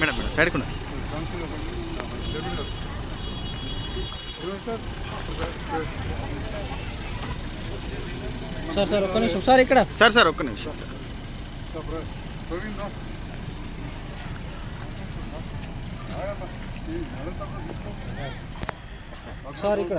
Madam madam side కొన్నా sir sir ఒక్క నిమిషం. సార్ ఇక్కడ. సార్ సార్ ఒక్క నిమిషం సార్. సార్ ఇక్కడ.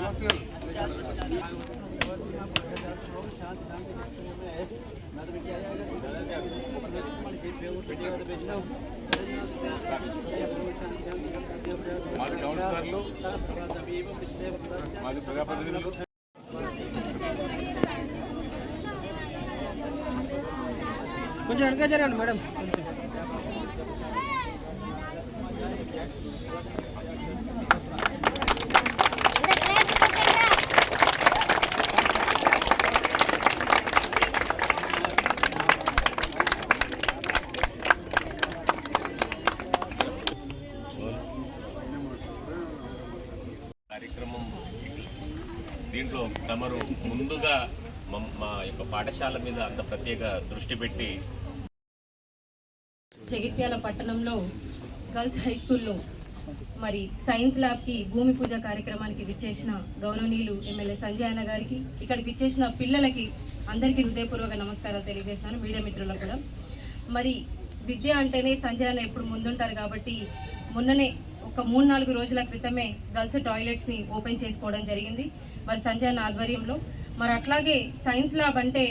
దేవన్న అరే ఏవియేషన్ కొంచెం వెనక జరగండి మేడం కార్యక్రమం తమరు ముందుగా మా యొక్క పాఠశాల మీద అంత ప్రత్యేక దృష్టి పెట్టి జగిత్యాల పట్టణంలో గర్ల్స్ హై స్కూల్లో మరి సైన్స్ ల్యాబ్కి భూమి పూజ కార్యక్రమానికి విచ్చేసిన గౌరవనీయులు ఎమ్మెల్యే సంజయ్ అన్న గారికి ఇక్కడికి విచ్చేసిన పిల్లలకి అందరికీ హృదయపూర్వక నమస్కారాలు తెలియజేస్తున్నాను మీడియా మిత్రులకు కూడా. మరి విద్య అంటేనే సంజయ్ అన్న ఎప్పుడు ముందుంటారు కాబట్టి మొన్ననే ఒక మూడు నాలుగు రోజుల క్రితమే గర్ల్స్ టాయిలెట్స్ని ఓపెన్ చేసుకోవడం జరిగింది. మరి సంజయ్ ఆధ్వర్యంలో. మరి అట్లాగే సైన్స్ ల్యాబ్ అంటే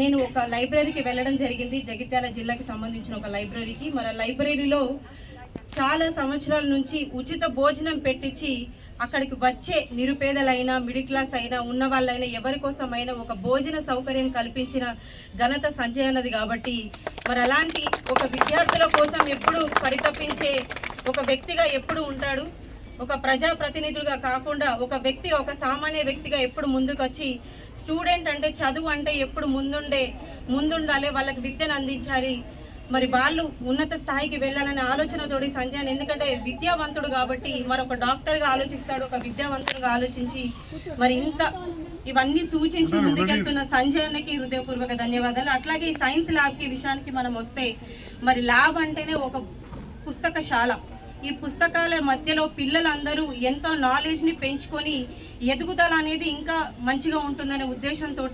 నేను ఒక లైబ్రరీకి వెళ్ళడం జరిగింది. జగిత్యాల జిల్లాకి సంబంధించిన ఒక లైబ్రరీకి. మరి లైబ్రరీలో చాలా సంవత్సరాల నుంచి ఉచిత భోజనం పెట్టించి అక్కడికి వచ్చే నిరుపేదలైనా మిడిల్ క్లాస్ అయినా ఉన్న వాళ్ళైనా ఎవరి కోసమైనా ఒక భోజన సౌకర్యం కల్పించిన ఘనత సంజయ్ అన్నది కాబట్టి మరి అలాంటి ఒక విద్యార్థుల కోసం ఎప్పుడు పరితపించే ఒక వ్యక్తిగా ఎప్పుడు ఉంటాడు? ఒక ప్రజాప్రతినిధులుగా కాకుండా ఒక వ్యక్తి ఒక సామాన్య వ్యక్తిగా ఎప్పుడు ముందుకొచ్చి స్టూడెంట్ అంటే చదువు అంటే ఎప్పుడు ముందుండే ముందుండాలి వాళ్ళకి విద్యను అందించాలి. మరి వాళ్ళు ఉన్నత స్థాయికి వెళ్ళాలనే ఆలోచనతోటి సంజయ్ ఎందుకంటే విద్యావంతుడు కాబట్టి మరొక డాక్టర్గా ఆలోచిస్తాడు ఒక విద్యావంతుడుగా ఆలోచించి మరి ఇంత ఇవన్నీ సూచించి ముందుకెళ్తున్న సంజయ్ అన్నకి హృదయపూర్వక ధన్యవాదాలు. అట్లాగే ఈ సైన్స్ ల్యాబ్కి విషయానికి మనం వస్తే మరి ల్యాబ్ అంటేనే ఒక పుస్తకశాల. ఈ పుస్తకాల మధ్యలో పిల్లలందరూ ఎంతో నాలెడ్జ్ని పెంచుకొని ఎదుగుదల అనేది ఇంకా మంచిగా ఉంటుందనే ఉద్దేశంతో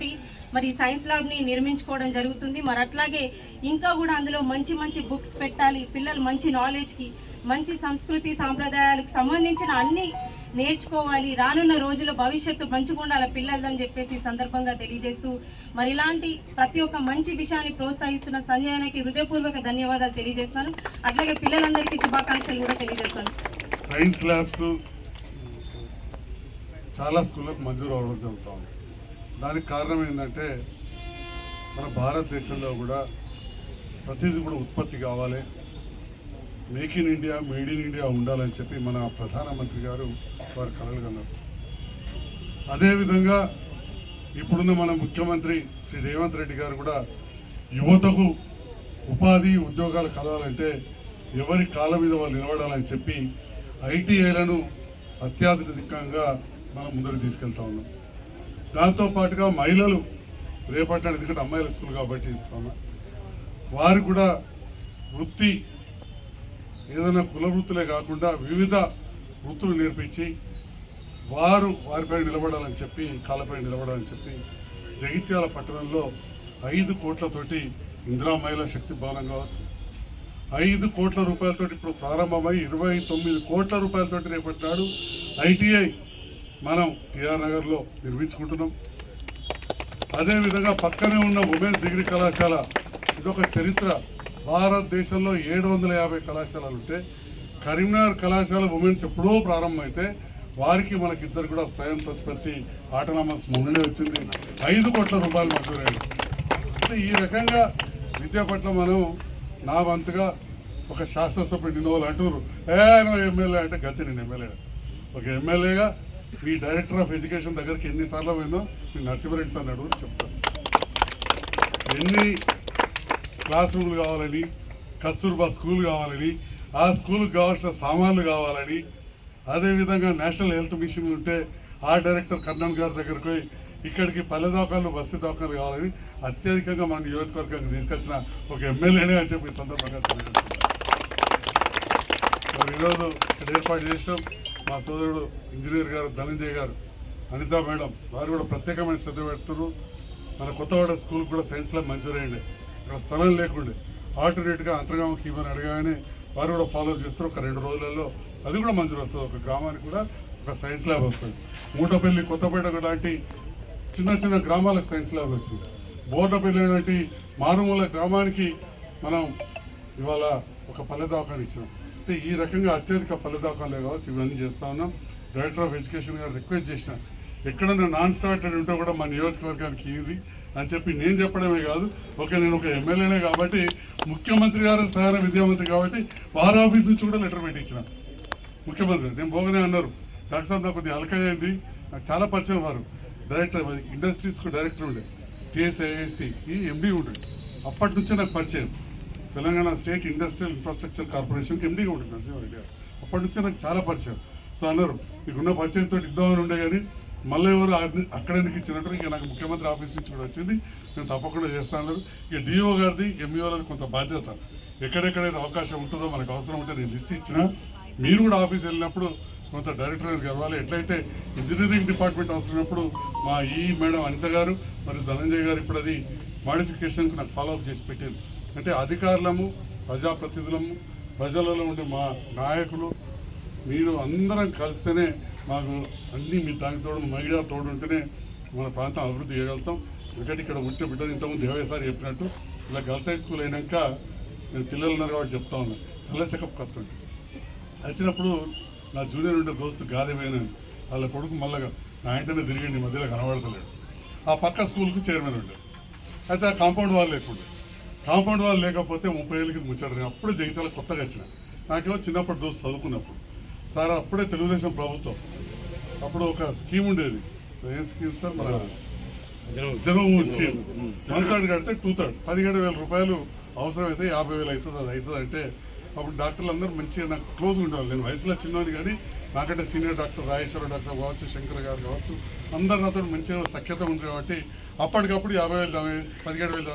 మరి సైన్స్ ల్యాబ్ని నిర్మించుకోవడం జరుగుతుంది. మరి అట్లాగే ఇంకా కూడా అందులో మంచి మంచి బుక్స్ పెట్టాలి. పిల్లలు మంచి నాలెడ్జ్కి మంచి సంస్కృతి సాంప్రదాయాలకు సంబంధించిన అన్ని నేర్చుకోవాలి రానున్న రోజుల్లో భవిష్యత్తు మంచిగా ఉండాలి పిల్లలదని చెప్పేసి సందర్భంగా తెలియజేస్తూ మరి ఇలాంటి ప్రతి ఒక్క మంచి విషయాన్ని ప్రోత్సహిస్తున్న సంజయనకి హృదయపూర్వక ధన్యవాదాలు తెలియజేస్తాను. అట్లాగే పిల్లలందరికీ శుభాకాంక్షలు కూడా తెలియజేస్తాను. సైన్స్ ల్యాబ్స్ చాలా స్కూళ్ళకు మంజూరు అవ్వడం జరుగుతూ ఉంది దానికి కారణం ఏంటంటే మన భారతదేశంలో కూడా ప్రతిదీ కూడా ఉత్పత్తి కావాలి. Make in India made in India ఉండాలని చెప్పి మన ప్రధానమంత్రి గారు వారు కలలు కన్నారు. అదేవిధంగా ఇప్పుడున్న మన ముఖ్యమంత్రి శ్రీ రేవంత్ రెడ్డి గారు కూడా యువతకు ఉపాధి ఉద్యోగాలు కలవాలంటే ఎవరి కాళ్ళ మీద వాళ్ళు నిలబడాలని చెప్పి ఐటీఐలను అత్యాధునికంగా మనం ముందుకు తీసుకెళ్తా ఉన్నాం. దాంతో పాటుగా మహిళలు రేపటి ఎందుకంటే అమ్మాయిల స్కూల్ కాబట్టి వారు కూడా వృత్తి ఏదైనా కుల వృత్తులే కాకుండా వివిధ వృత్తులు నేర్పించి వారు వారిపై నిలబడాలని చెప్పి కాళ్ళపై నిలబడాలని చెప్పి జగిత్యాల పట్టణంలో ఐదు కోట్లతోటి ఇందిరా మహిళా శక్తి భవనం కావచ్చు. ఐదు కోట్ల రూపాయలతోటి ఇప్పుడు ప్రారంభమై ఇరవై తొమ్మిది కోట్ల రూపాయలతోటి రేపటి నాడు ఐటీఐ మనం టిఆర్ నగర్లో నిర్మించుకుంటున్నాం. అదేవిధంగా పక్కనే ఉన్న ఉమెన్స్ డిగ్రీ కళాశాల ఇదొక చరిత్ర. భారతదేశంలో ఏడు వందల యాభై కళాశాలలు ఉంటే కరీంనగర్ కళాశాల ఉమెన్స్ ఎప్పుడో ప్రారంభమైతే వారికి మనకిద్దరు కూడా స్వయం ప్రతిపత్తి ఆటోనామస్ మొన్ననే వచ్చింది. ఐదు కోట్ల రూపాయలు మంజూరైంది. అంటే ఈ రకంగా విద్య పట్ల మనం నా వంతుగా ఒక శాస్త్రసభ్యుడు నిన్న వాళ్ళు అంటున్నారు. ఏ ఆయన ఎమ్మెల్యే అంటే గతి నేను ఎమ్మెల్యే. ఒక ఎమ్మెల్యేగా మీ డైరెక్టర్ ఆఫ్ ఎడ్యుకేషన్ దగ్గరికి ఎన్నిసార్లు పోయిందో మీ నరసింహారెడ్డి సార్ అడుగు చెప్తాను. ఎన్ని క్లాస్ రూమ్లు కావాలని కస్తూర్బా స్కూల్ కావాలని ఆ స్కూల్కి కావాల్సిన సామాన్లు కావాలని అదేవిధంగా నేషనల్ హెల్త్ మిషన్ ఉంటే ఆ డైరెక్టర్ కర్ణన్ గారి దగ్గరికి పోయి ఇక్కడికి పల్లె దోకాలు బస్తీ దోకాలు కావాలని అత్యధికంగా మన నియోజకవర్గానికి తీసుకొచ్చిన ఒక ఎమ్మెల్యేనే అని చెప్పి సందర్భంగా తెలియజేస్తున్నాను. మరి ఈరోజు ఇక్కడ ఏర్పాటు చేసాం మా సోదరుడు ఇంజనీర్ గారు ధనంజయ్ గారు అనిత మేడం వారు కూడా ప్రత్యేకమైన శ్రద్ధ పెడుతున్నారు. మన కొత్తవాడ స్కూల్ కూడా సైన్స్లో ల్యాబ్ మంజూరైంది ఇక్కడ స్థలం లేకుండే. ఆల్టర్నేట్గా అంతర్గామకి ఇవ్వని అడగానే వారు కూడా ఫాలో చేస్తారు. ఒక రెండు రోజులలో అది కూడా మంజూరు వస్తుంది. ఒక గ్రామానికి కూడా ఒక సైన్స్ ల్యాబ్ వస్తుంది. మూటపల్లి కొత్తపేట లాంటి చిన్న చిన్న గ్రామాలకు సైన్స్ ల్యాబ్ వచ్చింది. బోర్డపల్లి లాంటి మారుమూల గ్రామానికి మనం ఇవాళ ఒక పల్లె దవాఖాన ఇచ్చినాం. అంటే ఈ రకంగా అత్యధిక పల్లె కావచ్చు. ఇవన్నీ చేస్తా ఉన్నాం. డైరెక్టర్ ఆఫ్ ఎడ్యుకేషన్ గారు రిక్వెస్ట్ చేసిన ఎక్కడైనా నాన్ స్టార్టెడ్ ఉంటే కూడా మా నియోజకవర్గానికి ఇది అని చెప్పి నేను చెప్పడమే కాదు. ఓకే నేను ఒక ఎమ్మెల్యేనే కాబట్టి ముఖ్యమంత్రి గారు సహార విద్యామంత్రి కాబట్టి వారి ఆఫీస్ నుంచి కూడా లెటర్ పెట్టించిన. ముఖ్యమంత్రి నేను పోగానే అన్నారు డాక్టర్ సాబ్ నాకు కొద్దిగా అలకగా అయింది. నాకు చాలా పరిచయం వారు. డైరెక్టర్ ఇండస్ట్రీస్కు డైరెక్టర్ ఉండే. టీఎస్ఐఎస్సి ఈ ఎండి ఉండే. అప్పటి నుంచే నాకు పరిచయం. తెలంగాణ స్టేట్ ఇండస్ట్రియల్ ఇన్ఫ్రాస్ట్రక్చర్ కార్పొరేషన్కి ఎండీగా ఉంటుంది నరసింహారెడ్డి గారు. అప్పటి నుంచే నాకు చాలా పరిచయం. సో అన్నారు మీకున్న పరిచయంతో ఇద్దామని ఉండే కానీ మళ్ళీ ఎవరు అక్కడ ఎందుకు ఇచ్చినట్టు ఇక నాకు ముఖ్యమంత్రి ఆఫీస్ నుంచి కూడా వచ్చింది. నేను తప్పకుండా చేస్తాను ఇక డిఓ గారిది ఎంఈఓలది కొంత బాధ్యత. ఎక్కడెక్కడైతే అవకాశం ఉంటుందో మనకు అవసరం ఉంటే నేను లిస్ట్ ఇచ్చిన. మీరు కూడా ఆఫీస్ వెళ్ళినప్పుడు కొంత డైరెక్టర్ గారికి కలవాలి ఎట్లయితే ఇంజనీరింగ్ డిపార్ట్మెంట్ అవసరమైనప్పుడు మా ఈ మేడం అనిత గారు మరియు ధనంజయ్ గారు ఇప్పుడు అది మాడిఫికేషన్కి నాకు ఫాలోఅప్ చేసి పెట్టింది అంటే అధికారులము ప్రజాప్రతినిధులము ప్రజలలో ఉండే మా నాయకులు మీరు అందరం కలిస్తేనే మాకు అన్నీ మీ దానికి తోడు మహిళా తోడు ఉంటేనే మన ప్రాంతం అభివృద్ధి చేయగలుగుతాం. ఎందుకంటే ఇక్కడ ఉంటే బిడ్డలు ఇంతకుముందు దేవయ్య చెప్పినట్టు ఇలా గర్ల్స్ హై స్కూల్ అయినాక నేను పిల్లలు ఉన్నారు కాబట్టి చెప్తా ఉన్నాను పిల్లల చెకప్ కత్తుండే వచ్చినప్పుడు నా జూనియర్ ఉండే దోస్తు గాలి వాళ్ళ కొడుకు మళ్ళగా నా ఇంటనే తిరిగిండి మధ్యలో కనబడతలేడు. ఆ పక్క స్కూల్కి చైర్మన్ ఉండే. అయితే ఆ కాంపౌండ్ వాళ్ళు లేకుండా. కాంపౌండ్ వాళ్ళు లేకపోతే ముప్పై ఏళ్ళకి ముచ్చాడు అప్పుడే జగితాల కొత్తగా వచ్చిన. నాకేమో చిన్నప్పటి దోస్తు చదువుకున్నప్పుడు. సార్ అప్పుడే తెలుగుదేశం ప్రభుత్వం. అప్పుడు ఒక స్కీమ్ ఉండేది. ఏం స్కీమ్ సార్? మన జన్మభూమి స్కీమ్. వన్ థర్డ్ కడితే టూ థర్డ్. పదిహేడు వేల రూపాయలు అవసరమైతే యాభై వేలు అవుతుంది అది అవుతుంది అంటే అప్పుడు డాక్టర్లు అందరూ మంచిగా నాకు క్లోజ్ ఉండేవాళ్ళు. నేను వయసులో చిన్నవాడిని కానీ నాకంటే సీనియర్ డాక్టర్ రాజేశ్వర డాక్టర్ కావచ్చు శంకర్ గారు కావచ్చు అందరు నాతో మంచిగా సఖ్యత ఉంది కాబట్టి అప్పటికప్పుడు యాభై వేలు పదిహేడు వేలు